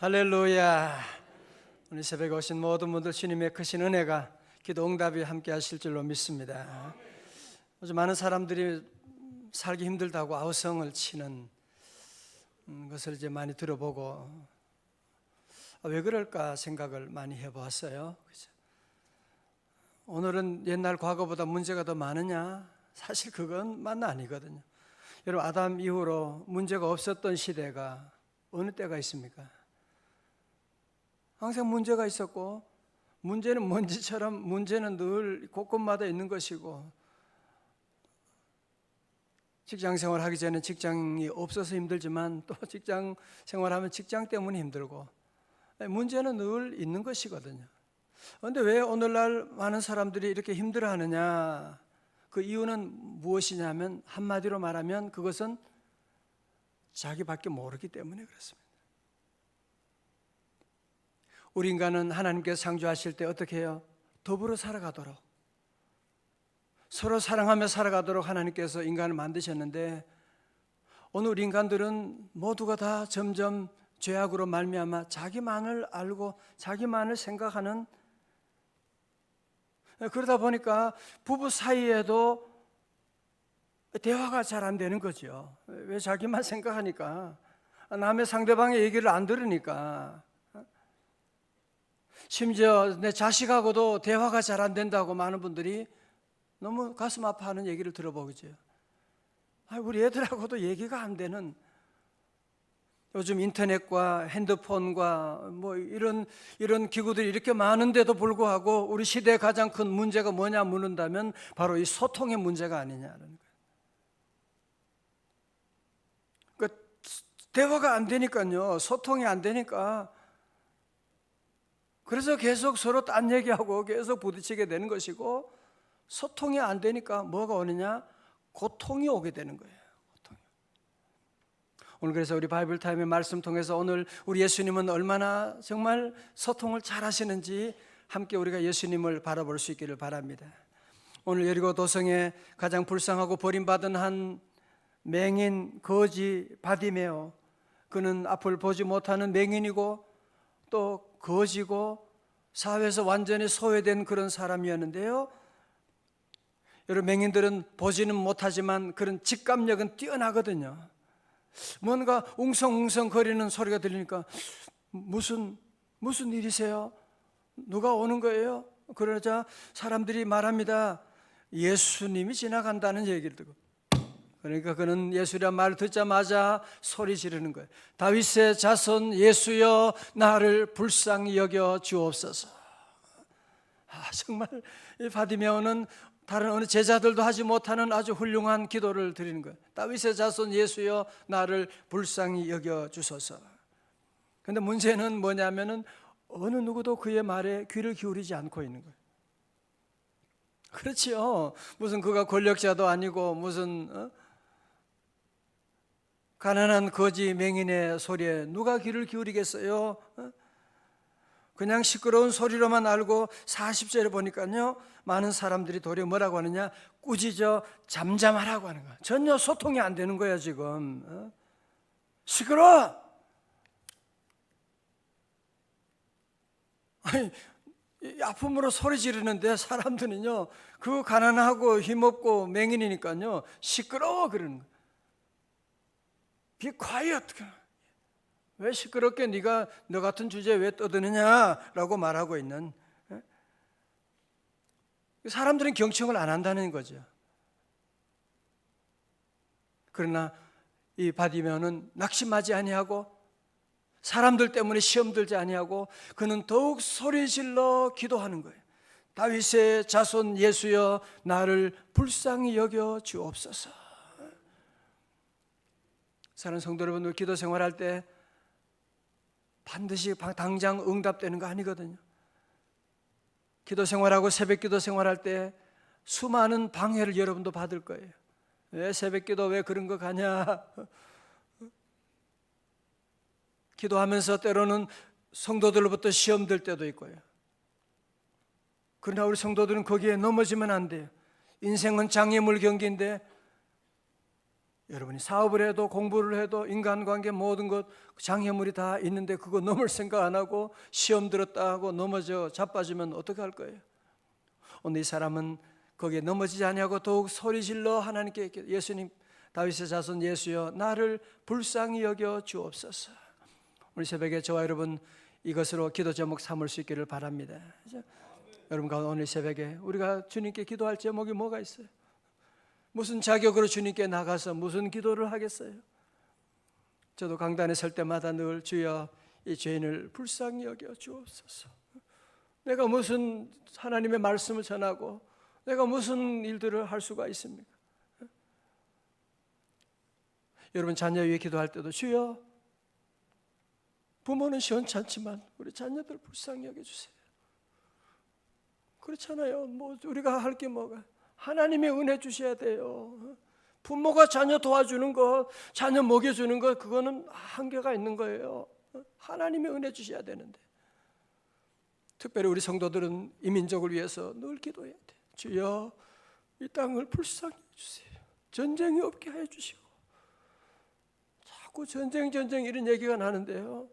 할렐루야. 오늘 새벽에 오신 모든 분들 주님의 크신 은혜가 기도 응답이 함께 하실 줄로 믿습니다. 요즘 많은 사람들이 살기 힘들다고 아우성을 치는 음, 것을 이제 많이 들어보고 아, 왜 그럴까 생각을 많이 해보았어요. 그죠? 오늘은 옛날 과거보다 문제가 더 많으냐? 사실 그건 만 아니거든요. 여러분 아담 이후로 문제가 없었던 시대가 어느 때가 있습니까? 항상 문제가 있었고 문제는 먼지처럼 문제는 늘 곳곳마다 있는 것이고 직장 생활 하기 전에 직장이 없어서 힘들지만 또 직장 생활하면 직장 때문에 힘들고 문제는 늘 있는 것이거든요. 그런데 왜 오늘날 많은 사람들이 이렇게 힘들어하느냐? 그 이유는 무엇이냐면 한마디로 말하면 그것은 자기밖에 모르기 때문에 그렇습니다. 우리 인간은 하나님께서 창조하실 때 어떻게 해요? 더불어 살아가도록 서로 사랑하며 살아가도록 하나님께서 인간을 만드셨는데 오늘 인간들은 모두가 다 점점 죄악으로 말미암아 자기만을 알고 자기만을 생각하는 그러다 보니까 부부 사이에도 대화가 잘 안 되는 거죠. 왜 자기만 생각하니까 남의 상대방의 얘기를 안 들으니까 심지어 내 자식하고도 대화가 잘 안 된다고 많은 분들이 너무 가슴 아파하는 얘기를 들어보죠. 아, 우리 애들하고도 얘기가 안 되는 요즘 인터넷과 핸드폰과 뭐 이런 이런 기구들이 이렇게 많은데도 불구하고 우리 시대의 가장 큰 문제가 뭐냐 묻는다면 바로 이 소통의 문제가 아니냐는 거예요. 그 대화가 안 되니까요. 소통이 안 되니까 그래서 계속 서로 딴 얘기하고 계속 부딪히게 되는 것이고 소통이 안 되니까 뭐가 오느냐? 고통이 오게 되는 거예요. 고통이. 오늘 그래서 우리 바이블 타임의 말씀 통해서 오늘 우리 예수님은 얼마나 정말 소통을 잘 하시는지 함께 우리가 예수님을 바라볼 수 있기를 바랍니다. 오늘 여리고 도성에 가장 불쌍하고 버림받은 한 맹인 거지 바디메오 그는 앞을 보지 못하는 맹인이고 또 거지고 사회에서 완전히 소외된 그런 사람이었는데요. 여러분 맹인들은 보지는 못하지만 그런 직감력은 뛰어나거든요. 뭔가 웅성웅성 거리는 소리가 들리니까 무슨 무슨 일이세요? 누가 오는 거예요? 그러자 사람들이 말합니다. 예수님이 지나간다는 얘기를 듣고 그러니까 그는 예수란 말을 듣자마자 소리 지르는 거예요. 다윗의 자손 예수여 나를 불쌍히 여겨 주옵소서. 아, 정말 이 바디메오는 다른 어느 제자들도 하지 못하는 아주 훌륭한 기도를 드리는 거예요. 다윗의 자손 예수여 나를 불쌍히 여겨 주소서. 근데 문제는 뭐냐면은 어느 누구도 그의 말에 귀를 기울이지 않고 있는 거예요. 그렇지요. 무슨 그가 권력자도 아니고 무슨 어? 가난한 거지 맹인의 소리에 누가 귀를 기울이겠어요? 어? 그냥 시끄러운 소리로만 알고 40절에 보니까요. 많은 사람들이 도리어 뭐라고 하느냐? 꾸짖어 잠잠하라고 하는 거야. 전혀 소통이 안 되는 거야, 지금. 어? 시끄러워! 아니, 이 아픔으로 소리 지르는데 사람들은요, 그 가난하고 힘없고 맹인이니까요, 시끄러워 그러는 거야. Be quiet. 왜 시끄럽게 네가 너 같은 주제에 왜 떠드느냐라고 말하고 있는 예? 사람들은 경청을 안 한다는 거죠. 그러나 이 바디면은 낙심하지 아니하고 사람들 때문에 시험 들지 아니하고 그는 더욱 소리 질러 기도하는 거예요. 다윗의 자손 예수여 나를 불쌍히 여겨 주옵소서. 사는 성도 여러분들 기도 생활할 때 반드시 당장 응답되는 거 아니거든요. 기도 생활하고 새벽 기도 생활할 때 수많은 방해를 여러분도 받을 거예요. 왜 새벽 기도 왜 그런 거 가냐? 기도하면서 때로는 성도들로부터 시험 들 때도 있고요. 그러나 우리 성도들은 거기에 넘어지면 안 돼요. 인생은 장애물 경기인데 여러분이 사업을 해도 공부를 해도 인간관계 모든 것 장애물이 다 있는데 그거 넘을 생각 안 하고 시험 들었다 하고 넘어져 자빠지면 어떻게 할 거예요? 오늘 이 사람은 거기에 넘어지지 아니하고 더욱 소리 질러 하나님께 예수님 다윗의 자손 예수여 나를 불쌍히 여겨 주옵소서. 오늘 새벽에 저와 여러분 이것으로 기도 제목 삼을 수 있기를 바랍니다. 여러분 가운데 오늘 새벽에 우리가 주님께 기도할 제목이 뭐가 있어요? 무슨 자격으로 주님께 나가서 무슨 기도를 하겠어요? 저도 강단에 설 때마다 늘 주여 이 죄인을 불쌍히 여겨 주옵소서. 내가 무슨 하나님의 말씀을 전하고 내가 무슨 일들을 할 수가 있습니까? 여러분 자녀 위해 기도할 때도 주여 부모는 시원찮지만 우리 자녀들 불쌍히 여겨 주세요. 그렇잖아요. 뭐 우리가 할 게 뭐가 하나님의 은혜 주셔야 돼요. 부모가 자녀 도와주는 것, 자녀 먹여주는 것, 그거는 한계가 있는 거예요. 하나님의 은혜 주셔야 되는데. 특별히 우리 성도들은 이 민족을 위해서 늘 기도해야 돼. 주여, 이 땅을 불쌍히 해주세요. 전쟁이 없게 해 주시고. 자꾸 전쟁, 전쟁 이런 얘기가 나는데요.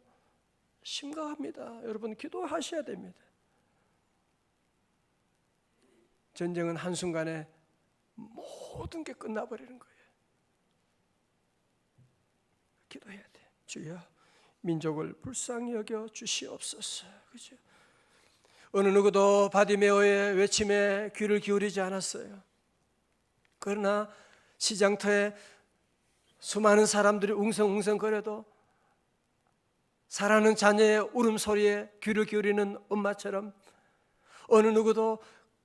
심각합니다. 여러분, 기도하셔야 됩니다. 전쟁은 한순간에 모든 게 끝나버리는 거예요. 기도해야 돼. 주여, 민족을 불쌍히 여겨 주시옵소서. 그죠? 어느 누구도 바디메오의 외침에 귀를 기울이지 않았어요. 그러나 시장터에 수많은 사람들이 웅성웅성거려도 사랑하는 자녀의 울음소리에 귀를 기울이는 엄마처럼 어느 누구도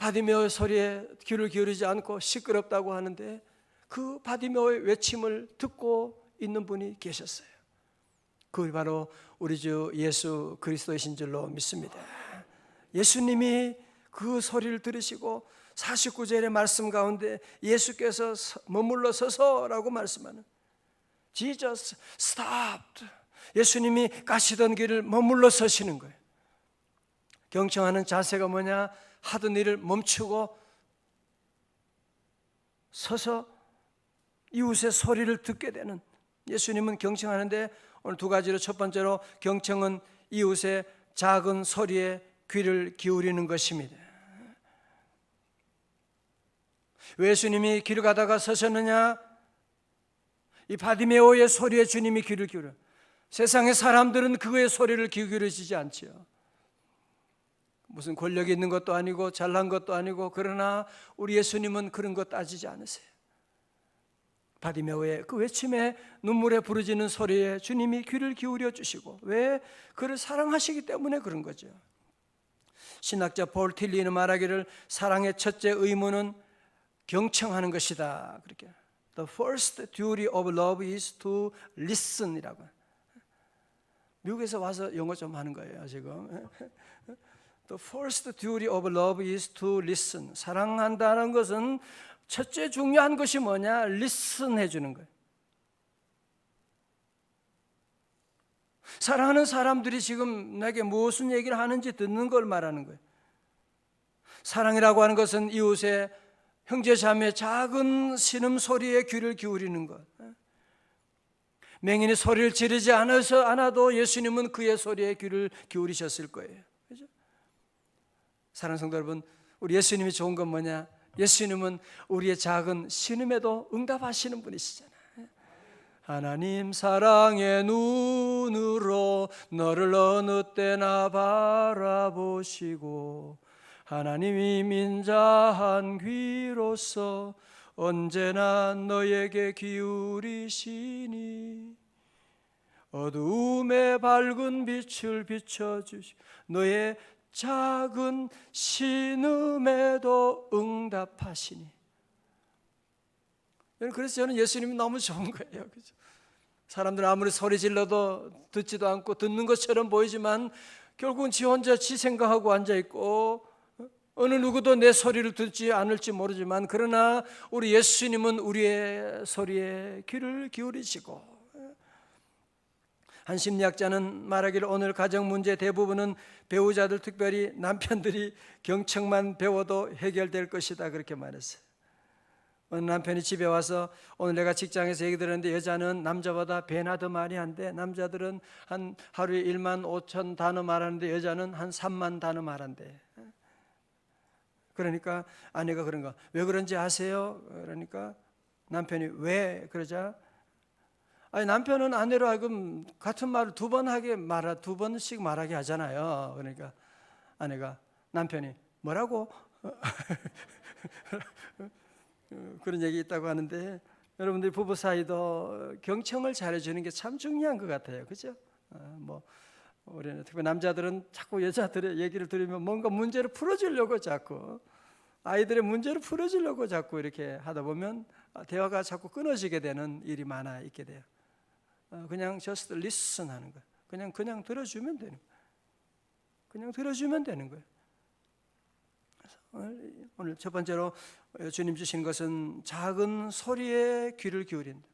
바디메오의 소리에 귀를 기울이지 않고 시끄럽다고 하는데 그 바디메오의 외침을 듣고 있는 분이 계셨어요. 그게 바로 우리 주 예수 그리스도이신 줄로 믿습니다. 예수님이 그 소리를 들으시고 49절의 말씀 가운데 예수께서 머물러 서서라고 말씀하는 Jesus stopped. 예수님이 가시던 길을 머물러 서시는 거예요. 경청하는 자세가 뭐냐? 하던 일을 멈추고 서서 이웃의 소리를 듣게 되는 예수님은 경청하는데 오늘 두 가지로 첫 번째로 경청은 이웃의 작은 소리에 귀를 기울이는 것입니다. 왜 예수님이 길을 가다가 서셨느냐? 이 바디메오의 소리에 주님이 귀를 기울여. 세상의 사람들은 그의 소리를 기울이지 않지요. 무슨 권력이 있는 것도 아니고 잘난 것도 아니고 그러나 우리 예수님은 그런 것 따지지 않으세요. 바디메오의 그 외침에 눈물에 부르짖는 소리에 주님이 귀를 기울여 주시고 왜 그를 사랑하시기 때문에 그런 거죠. 신학자 볼 틸리는 말하기를 사랑의 첫째 의무는 경청하는 것이다. 그렇게. The first duty of love is to listen이라고. 미국에서 와서 영어 좀 하는 거예요, 지금. The first duty of love is to listen. 사랑한다는 것은 첫째 중요한 것이 뭐냐? listen 해주는 거예요. 사랑하는 사람들이 지금 내게 무슨 얘기를 하는지 듣는 걸 말하는 거예요. 사랑이라고 하는 것은 이웃의 형제 자매 작은 신음 소리에 귀를 기울이는 것. 맹인이 소리를 지르지 않아서 않아도 예수님은 그의 소리에 귀를 기울이셨을 거예요. 사랑하는 성도 여러분, 우리 예수님이 좋은 건 뭐냐? 예수님은 우리의 작은 신음에도 응답하시는 분이시잖아요. 하나님 사랑의 눈으로 너를 어느 때나 바라보시고 하나님이 민자한 귀로서 언제나 너에게 기울이시니 어두움에 밝은 빛을 비춰주시 너의 작은 신음에도 응답하시니 그래서 저는 예수님이 너무 좋은 거예요. 그죠? 사람들 아무리 소리 질러도 듣지도 않고 듣는 것처럼 보이지만 결국은 지 혼자 지 생각하고 앉아 있고 어느 누구도 내 소리를 듣지 않을지 모르지만 그러나 우리 예수님은 우리의 소리에 귀를 기울이시고 한 심리학자는 말하기를 오늘 가정 문제 대부분은 배우자들 특별히 남편들이 경청만 배워도 해결될 것이다 그렇게 말했어요. 어느 남편이 집에 와서 오늘 내가 직장에서 얘기 들었는데 여자는 남자보다 배나 더 많이 한대. 남자들은 한 하루에 1만 5천 단어 말하는데 여자는 한 3만 단어 말한대. 그러니까 아내가 그런 거. 왜 그런지 아세요? 그러니까 남편이 왜 그러자 아니 남편은 아내로 하여금 같은 말을 두 번 하게 말아 두 번씩 말하게 하잖아요. 그러니까 아내가 남편이 뭐라고 그런 얘기 있다고 하는데 여러분들 부부 사이도 경청을 잘해주는 게 참 중요한 것 같아요. 그죠? 어, 뭐 우리는 특히 남자들은 자꾸 여자들의 얘기를 들으면 뭔가 문제를 풀어주려고 자꾸 아이들의 문제를 풀어주려고 자꾸 이렇게 하다 보면 대화가 자꾸 끊어지게 되는 일이 많아 있게 돼요. 어, 그냥 just listen 하는 거예요. 그냥 그냥 들어주면 되는 거예요. 그냥 들어주면 되는 거예요. 오늘, 오늘 첫 번째로 주님 주신 것은 작은 소리에 귀를 기울인다.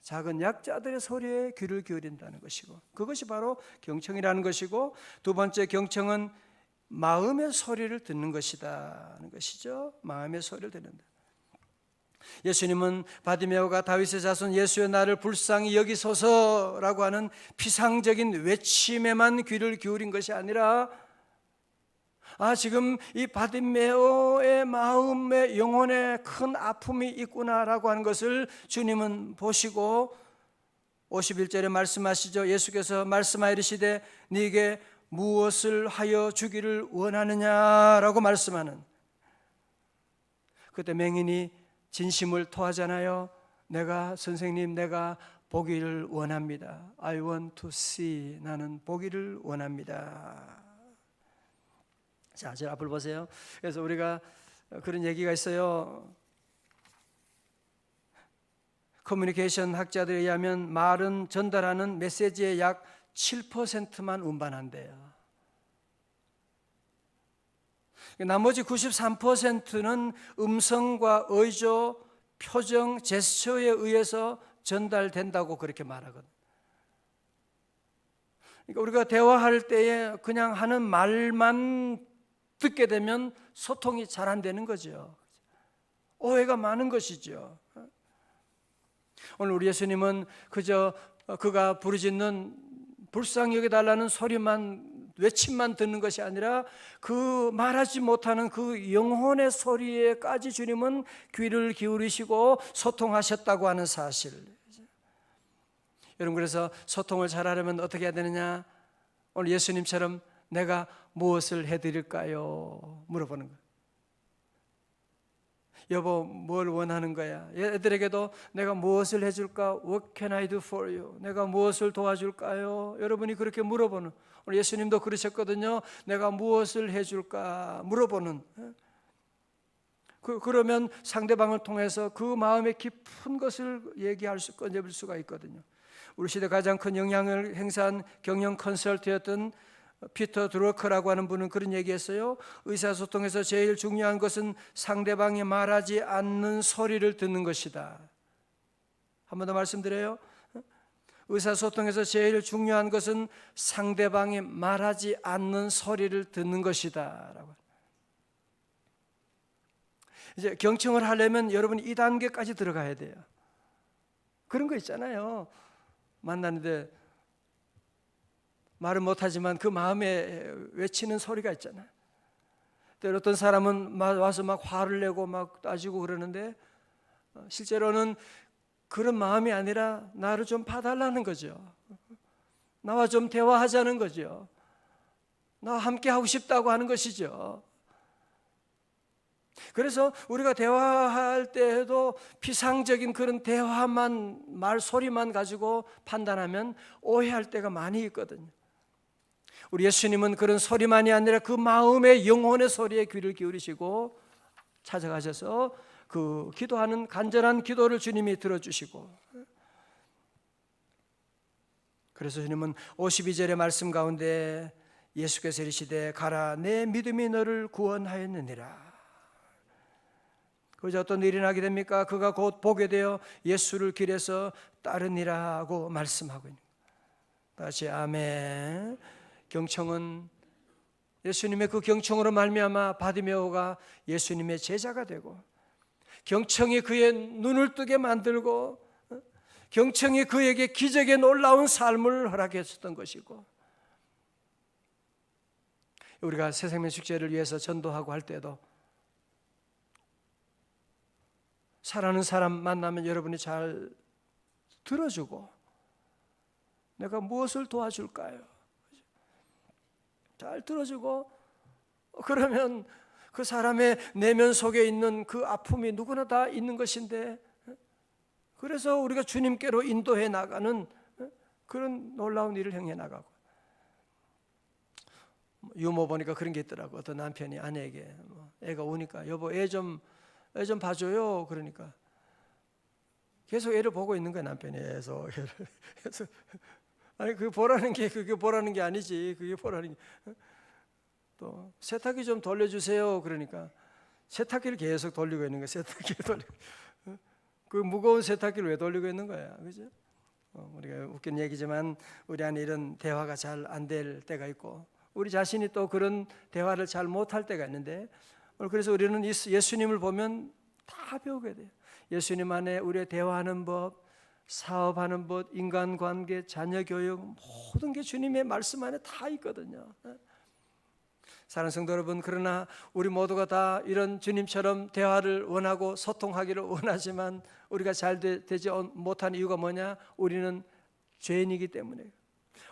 작은 약자들의 소리에 귀를 기울인다는 것이고 그것이 바로 경청이라는 것이고 두 번째 경청은 마음의 소리를 듣는 것이다 하는 것이죠. 마음의 소리를 듣는다. 예수님은 바디메오가 다윗의 자손 예수의 나를 불쌍히 여기소서라고 하는 피상적인 외침에만 귀를 기울인 것이 아니라 아 지금 이 바디메오의 마음에 영혼에 큰 아픔이 있구나라고 하는 것을 주님은 보시고 51절에 말씀하시죠. 예수께서 말씀하이르시되 네게 무엇을 하여 주기를 원하느냐라고 말씀하는 그때 맹인이 진심을 토하잖아요. 내가 선생님 내가 보기를 원합니다. I want to see 나는 보기를 원합니다. 자, 저 앞을 보세요. 그래서 우리가 그런 얘기가 있어요. 커뮤니케이션 학자들에 의하면 말은 전달하는 메시지의 약 7%만 운반한대요. 나머지 93%는 음성과 의조, 표정, 제스처에 의해서 전달된다고 그렇게 말하거든. 그러니까 우리가 대화할 때에 그냥 하는 말만 듣게 되면 소통이 잘 안 되는 거죠. 오해가 많은 것이죠. 오늘 우리 예수님은 그저 그가 부르짖는 불쌍히 여겨달라는 소리만 외침만 듣는 것이 아니라 그 말하지 못하는 그 영혼의 소리에까지 주님은 귀를 기울이시고 소통하셨다고 하는 사실. 여러분 그래서 소통을 잘하려면 어떻게 해야 되느냐? 오늘 예수님처럼 내가 무엇을 해드릴까요? 물어보는 거예요. 여보 뭘 원하는 거야? 애들에게도 내가 무엇을 해줄까? What can I do for you? 내가 무엇을 도와줄까요? 여러분이 그렇게 물어보는 오늘 예수님도 그러셨거든요. 내가 무엇을 해줄까? 물어보는 그, 그러면 상대방을 통해서 그 마음의 깊은 것을 얘기할 수, 꺼내볼 수가 있거든요. 우리 시대 가장 큰 영향을 행사한 경영 컨설트였던 피터 드로커라고 하는 분은 그런 얘기했어요. 의사소통에서 제일 중요한 것은 상대방이 말하지 않는 소리를 듣는 것이다. 한 번 더 말씀드려요. 의사소통에서 제일 중요한 것은 상대방이 말하지 않는 소리를 듣는 것이다 라고. 이제 경청을 하려면 여러분 이 단계까지 들어가야 돼요. 그런 거 있잖아요. 만나는데 말을 못하지만 그 마음에 외치는 소리가 있잖아요. 때로 어떤 사람은 와서 막 화를 내고 막 따지고 그러는데 어, 실제로는 그런 마음이 아니라 나를 좀 봐달라는 거죠. 나와 좀 대화하자는 거죠. 나와 함께 하고 싶다고 하는 것이죠. 그래서 우리가 대화할 때에도 피상적인 그런 대화만 말 소리만 가지고 판단하면 오해할 때가 많이 있거든요. 우리 예수님은 그런 소리만이 아니라 그 마음의 영혼의 소리에 귀를 기울이시고 찾아가셔서 그 기도하는 간절한 기도를 주님이 들어주시고. 그래서 주님은 52절의 말씀 가운데 예수께서 이르시되 가라 내 믿음이 너를 구원하였느니라. 그저 어떤 일이 나게 됩니까? 그가 곧 보게 되어 예수를 길에서 따르니라고 말씀하고 있는 다시 아멘 경청은 예수님의 그 경청으로 말미암아 바디메오가 예수님의 제자가 되고 경청이 그의 눈을 뜨게 만들고 어? 경청이 그에게 기적의 놀라운 삶을 허락해 줬던 것이고 우리가 새생명 축제를 위해서 전도하고 할 때도 사랑하는 사람 만나면 여러분이 잘 들어주고 내가 무엇을 도와줄까요? 잘 들어주고 그러면 그 사람의 내면 속에 있는 그 아픔이 누구나 다 있는 것인데 그래서 우리가 주님께로 인도해 나가는 그런 놀라운 일을 행해 나가고. 유모 보니까 그런 게 있더라고. 어떤 남편이 아내에게 뭐 애가 우니까 여보 애 좀 애 좀 봐줘요. 그러니까. 계속 애를 보고 있는 거야 남편이. 계속 그래서 아니 그 보라는 게 그게 보라는 게 아니지 그게 보라는 게 또 세탁기 좀 돌려주세요. 그러니까 세탁기를 계속 돌리고 있는 거야. 세탁기를 돌리. 그 무거운 세탁기를 왜 돌리고 있는 거야, 그죠? 어, 우리가 웃긴 얘기지만 우리 안에 이런 대화가 잘 안 될 때가 있고 우리 자신이 또 그런 대화를 잘 못할 때가 있는데 그래서 우리는 예수님을 보면 다 배우게 돼요. 예수님 안에 우리의 대화하는 법, 사업하는 법, 인간관계, 자녀 교육 모든 게 주님의 말씀 안에 다 있거든요. 사랑하는 성도 여러분, 그러나 우리 모두가 다 이런 주님처럼 대화를 원하고 소통하기를 원하지만 우리가 잘 되, 지 못한 이유가 뭐냐? 우리는 죄인이기 때문에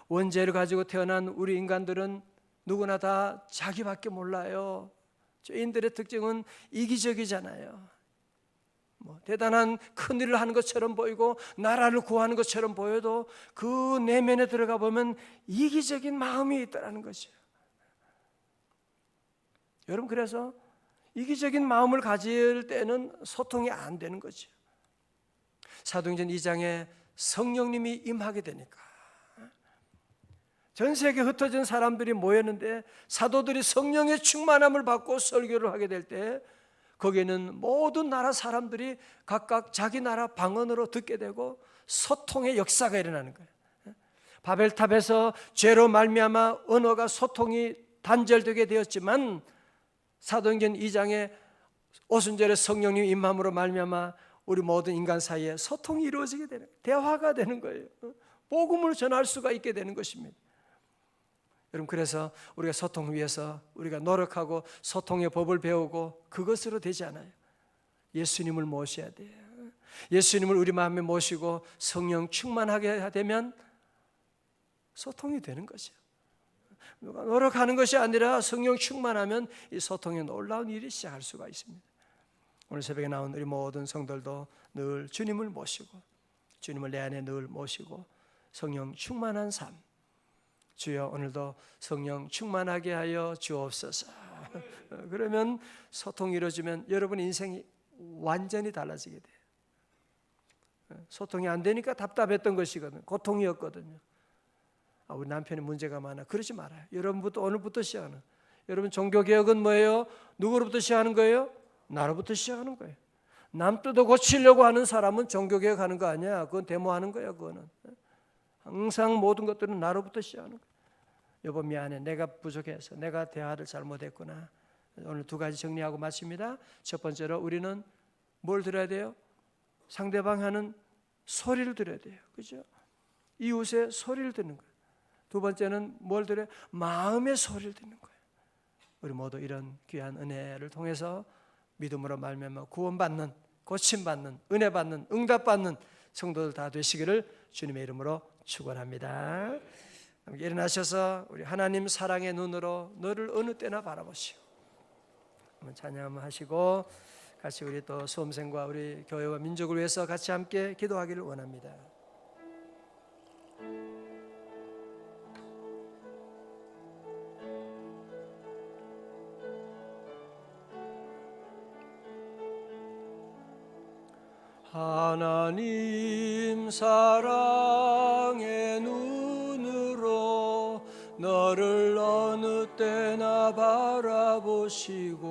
원죄를 가지고 태어난 우리 인간들은 누구나 다 자기밖에 몰라요. 죄인들의 특징은 이기적이잖아요. 뭐 대단한 큰 일을 하는 것처럼 보이고 나라를 구하는 것처럼 보여도 그 내면에 들어가 보면 이기적인 마음이 있다라는 거죠. 여러분 그래서 이기적인 마음을 가질 때는 소통이 안 되는 거죠. 사도행전 2장에 성령님이 임하게 되니까 전 세계 흩어진 사람들이 모였는데 사도들이 성령의 충만함을 받고 설교를 하게 될 때 거기에는 모든 나라 사람들이 각각 자기 나라 방언으로 듣게 되고 소통의 역사가 일어나는 거예요. 바벨탑에서 죄로 말미암아 언어가 소통이 단절되게 되었지만 사도행전 2장에 오순절에 성령님 임함으로 말미암아 우리 모든 인간 사이에 소통이 이루어지게 되는 대화가 되는 거예요. 복음을 전할 수가 있게 되는 것입니다. 여러분 그래서 우리가 소통을 위해서 우리가 노력하고 소통의 법을 배우고 그것으로 되지 않아요. 예수님을 모셔야 돼요. 예수님을 우리 마음에 모시고 성령 충만하게 되면 소통이 되는. 누가 노력하는 것이 아니라 성령 충만하면 이 소통에 놀라운 일이 시작할 수가 있습니다. 오늘 새벽에 나온 우리 모든 성들도 늘 주님을 모시고 주님을 내 안에 늘 모시고 성령 충만한 삶 주여 오늘도 성령 충만하게 하여 주옵소서. 그러면 소통이 이루어지면 여러분 인생이 완전히 달라지게 돼요. 소통이 안 되니까 답답했던 것이거든. 고통이었거든요. 아, 우리 남편이 문제가 많아. 그러지 말아요. 여러분부터 오늘부터 시작하는. 여러분 종교 개혁은 뭐예요? 누구로부터 시작하는 거예요? 나로부터 시작하는 거예요. 남들도 고치려고 하는 사람은 종교 개혁하는 거 아니야. 그건 데모하는 거야. 그거는 항상 모든 것들은 나로부터 시작하는 거야. 여보 미안해. 내가 부족해서 내가 대화를 잘못했구나. 오늘 두 가지 정리하고 마칩니다. 첫 번째로 우리는 뭘 들어야 돼요? 상대방 하는 소리를 들어야 돼요. 그죠? 이웃의 소리를 듣는 거예요. 두 번째는 뭘 들어요? 마음의 소리를 듣는 거예요. 우리 모두 이런 귀한 은혜를 통해서 믿음으로 말미암아 구원받는 고침받는 은혜 받는 응답 받는 성도들 다 되시기를 주님의 이름으로 축원합니다. 일어나셔서 우리 하나님 사랑의 눈으로 너를 어느 때나 바라보시오. 한번 찬양 하시고 같이 우리 또 수험생과 우리 교회와 민족을 위해서 같이 함께 기도하기를 원합니다. 하나님 사랑의 눈으로 너를 어느 때나 바라보시고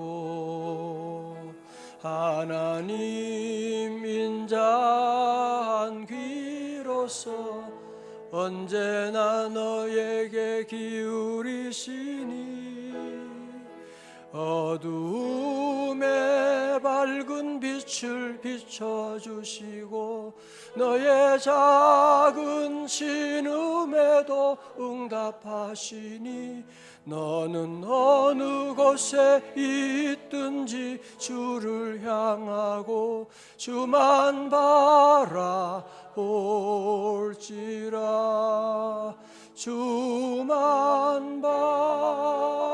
하나님 인자한 귀로서 언제나 너에게 기울이시니 발 밝은 빛을 비춰주시고 너의 작은 신음에도 응답하시니 너는 어느 곳에 있든지 주를 향하고 주만 바라볼지라. 주만 바라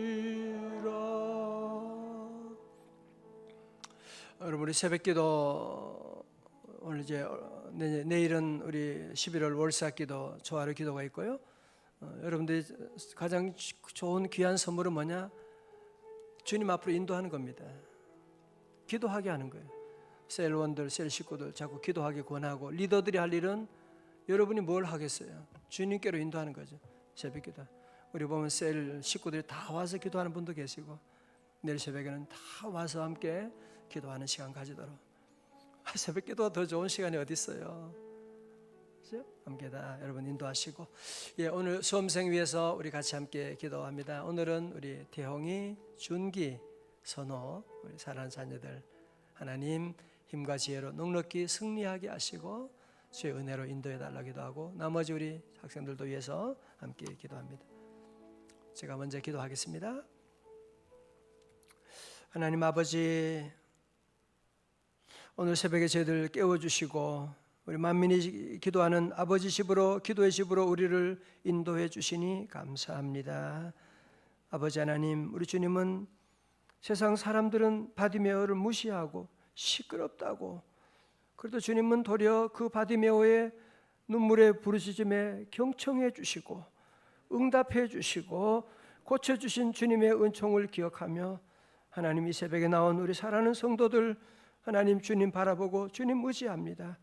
볼지라 여러분 우리 새벽기도 오늘 이제 내- 내일은 우리 11월 월사기도 조화로 기도가 있고요. 어, 여러분들이 가장 좋은 귀한 선물은 뭐냐? 주님 앞으로 인도하는 겁니다. 기도하게 하는 거예요. 셀원들, 셀 식구들 자꾸 기도하게 권하고 리더들이 할 일은 여러분이 뭘 하겠어요? 주님께로 인도하는 거죠. 새벽 기도. 우리 보면 셀 식구들이 다 와서 기도하는 분도 계시고 내일 새벽에는 다 와서 함께 기도하는 시간 가지도록. 아, 새벽 기도가 더 좋은 시간이 어디 있어요? 함께 다 여러분 인도하시고 예, 오늘 수험생 위해서 우리 같이 함께 기도합니다. 오늘은 우리 태홍이, 준기, 선호 우리 사랑하는 자녀들 하나님 힘과 지혜로 넉넉히 승리하게 하시고 주의 은혜로 인도해 달라 기도 하고 나머지 우리 학생들도 위해서 함께 기도합니다. 제가 먼저 기도하겠습니다. 하나님 아버지 오늘 새벽에 저희들 깨워 주시고 우리 만민이 기도하는 아버지 집으로 기도의 집으로 우리를 인도해 주시니 감사합니다. 아버지 하나님 우리 주님은 세상 사람들은 바디메어를 무시하고 시끄럽다고 그래도 주님은 도리어 그 바디메어의 눈물의 부르짖음에 경청해 주시고 응답해 주시고 고쳐 주신 주님의 은총을 기억하며 하나님 이 새벽에 나온 우리 사랑하는 성도들 하나님 주님 바라보고 주님 의지합니다.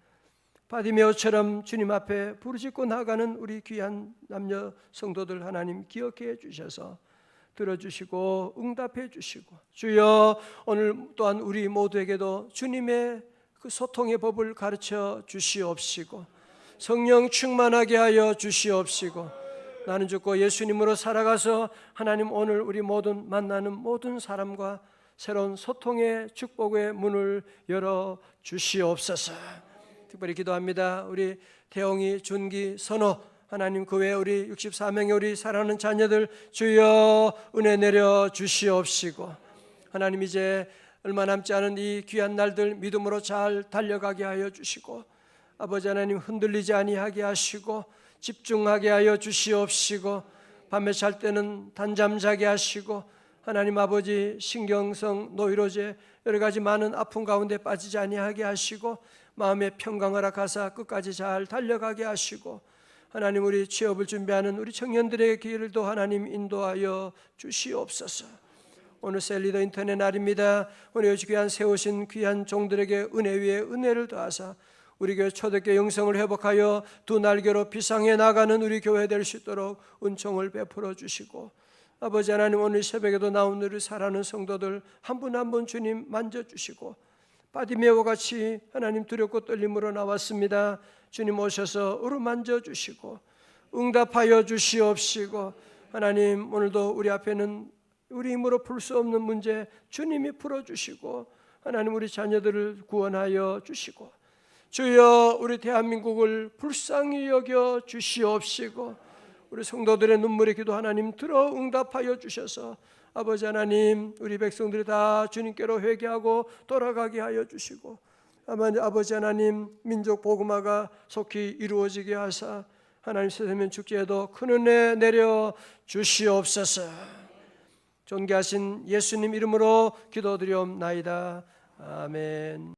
바디메어처럼 주님 앞에 부르짖고 나가는 우리 귀한 남녀 성도들 하나님 기억해 주셔서 들어주시고 응답해 주시고 주여 오늘 또한 우리 모두에게도 주님의 그 소통의 법을 가르쳐 주시옵시고 성령 충만하게 하여 주시옵시고 나는 죽고 예수님으로 살아가서 하나님 오늘 우리 모든 만나는 모든 사람과 새로운 소통의 축복의 문을 열어 주시옵소서. 특별히 기도합니다. 우리 태영이, 준기, 선호 하나님 그 외에 우리 64명의 우리 사랑하는 자녀들 주여 은혜 내려 주시옵시고 하나님 이제 얼마 남지 않은 이 귀한 날들 믿음으로 잘 달려가게 하여 주시고 아버지 하나님 흔들리지 아니하게 하시고 집중하게 하여 주시옵시고 밤에 잘 때는 단잠 자게 하시고 하나님 아버지 신경성 노이로제 여러 가지 많은 아픔 가운데 빠지지 아니하게 하시고 마음의 평강을 하사 끝까지 잘 달려가게 하시고 하나님 우리 취업을 준비하는 우리 청년들의 길도 하나님 인도하여 주시옵소서. 오늘 셀리더 인터넷 날입니다. 오늘 귀한 세우신 귀한 종들에게 은혜 위에 은혜를 더하사 우리 교회 초대교 영성을 회복하여 두 날개로 비상해 나가는 우리 교회 될 수 있도록 은총을 베풀어 주시고 아버지 하나님 오늘 새벽에도 나온 우리 사랑하는 성도들 한 분 한분 주님 만져 주시고 바디메와 같이 하나님 두렵고 떨림으로 나왔습니다. 주님 오셔서 어루만져 주시고 응답하여 주시옵시고 하나님 오늘도 우리 앞에는 우리 힘으로 풀 수 없는 문제 주님이 풀어 주시고 하나님 우리 자녀들을 구원하여 주시고 주여 우리 대한민국을 불쌍히 여겨 주시옵시고 우리 성도들의 눈물의 기도 하나님 들어 응답하여 주셔서 아버지 하나님 우리 백성들이 다 주님께로 회개하고 돌아가게 하여 주시고 아버지 하나님 민족 복음화가 속히 이루어지게 하사 하나님 세세면 축제에도 큰 은혜 내려 주시옵소서 존귀하신 예수님 이름으로 기도드리옵나이다. 아멘